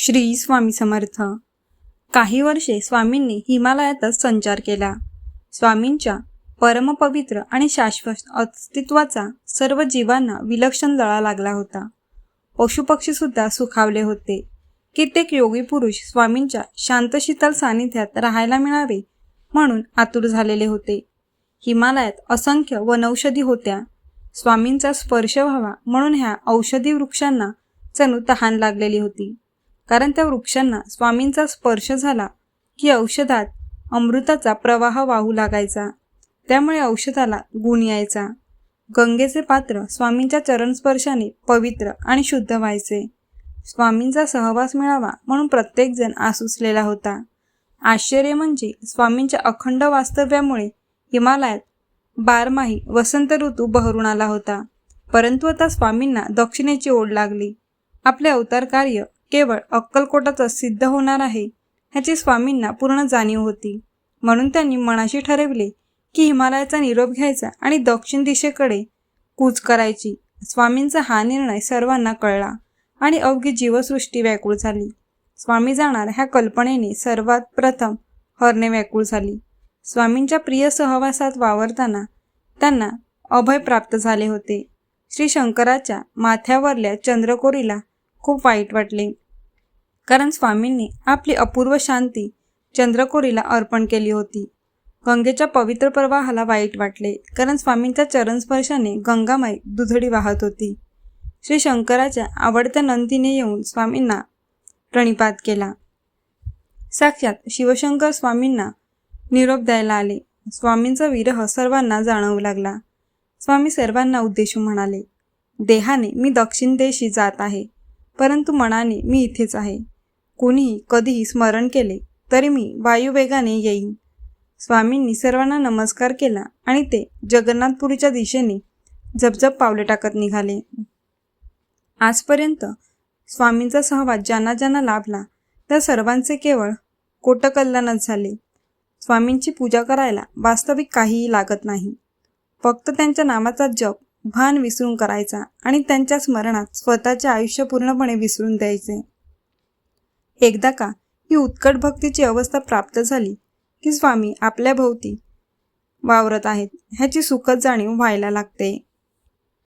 श्री स्वामी समर्थ. काही वर्षे स्वामींनी हिमालयातच संचार केला. स्वामींच्या परमपवित्र आणि शाश्वत अस्तित्वाचा सर्व जीवांना विलक्षण लळा लागला होता. पशुपक्षीसुद्धा सुखावले होते. कित्येक योगी पुरुष स्वामींच्या शांतशीतल सानिध्यात राहायला मिळावे म्हणून आतुर झालेले होते. हिमालयात असंख्य वनौषधी होत्या. स्वामींचा स्पर्श व्हावा म्हणून ह्या औषधी वृक्षांना जणू तहान लागलेली होती. कारण त्या वृक्षांना स्वामींचा स्पर्श झाला की औषधात अमृताचा प्रवाह वाहू लागायचा. त्यामुळे औषधाला गुण यायचा. गंगेचे पात्र स्वामींच्या चरणस्पर्शाने पवित्र आणि शुद्ध व्हायचे. स्वामींचा सहवास मिळावा म्हणून प्रत्येकजण आसुसलेला होता. आश्चर्य म्हणजे स्वामींच्या अखंड वास्तव्यामुळे हिमालयात बारमाही वसंत ऋतू बहरून आला होता. परंतु आता स्वामींना दक्षिणेची ओढ लागली. आपले अवतार कार्य केवळ अक्कलकोटातच सिद्ध होणार आहे ह्याची स्वामींना पूर्ण जाणीव होती. म्हणून त्यांनी मनाशी ठरविले की हिमालयाचा निरोप घ्यायचा आणि दक्षिण दिशेकडे कूच करायची. स्वामींचा हा निर्णय सर्वांना कळला आणि अवघी जीवसृष्टी व्याकुळ झाली. स्वामी जाणार ह्या कल्पनेने सर्वात प्रथम हरणे व्याकुळ झाली. स्वामींच्या प्रिय सहवासात वावरताना त्यांना अभय प्राप्त झाले होते. श्री शंकराच्या माथ्यावरल्या चंद्रकोरीला खूप वाईट वाटले. कारण स्वामींनी आपली अपूर्व शांती चंद्रकोरीला अर्पण केली होती. गंगेच्या पवित्र प्रवाहाला वाईट वाटले. कारण स्वामींच्या चरणस्पर्शाने गंगामाई दुधडी वाहत होती. श्री शंकराच्या आवडत्या नंदीने येऊन स्वामींना प्रणिपात केला. साक्षात शिवशंकर स्वामींना निरोप द्यायला आले. स्वामींचा विरह सर्वांना जाणवू लागला. स्वामी सर्वांना उद्देशून म्हणाले देहाने मी दक्षिण देशी जात आहे. परंतु मनाने मी इथेच आहे. कोणीही कधीही स्मरण केले तरी मी वायुवेगाने येईन. स्वामींनी सर्वांना नमस्कार केला आणि ते जगन्नाथपुरीच्या दिशेने झपझप पावले टाकत निघाले. आजपर्यंत स्वामींचा सहवास ज्यांना ज्यांना लाभला त्या सर्वांचे केवळ कोटकल्याणच झाले. स्वामींची पूजा करायला वास्तविक काहीही लागत नाही. फक्त त्यांच्या नामाचा जप भान विसरून करायचा आणि त्यांच्या स्मरणात स्वतःचे आयुष्य पूर्णपणे विसरून द्यायचे. एकदा का ही उत्कट भक्तीची अवस्था प्राप्त झाली की स्वामी आपल्या भोवती वावरत आहेत ह्याची सुखद जाणीव व्हायला लागते.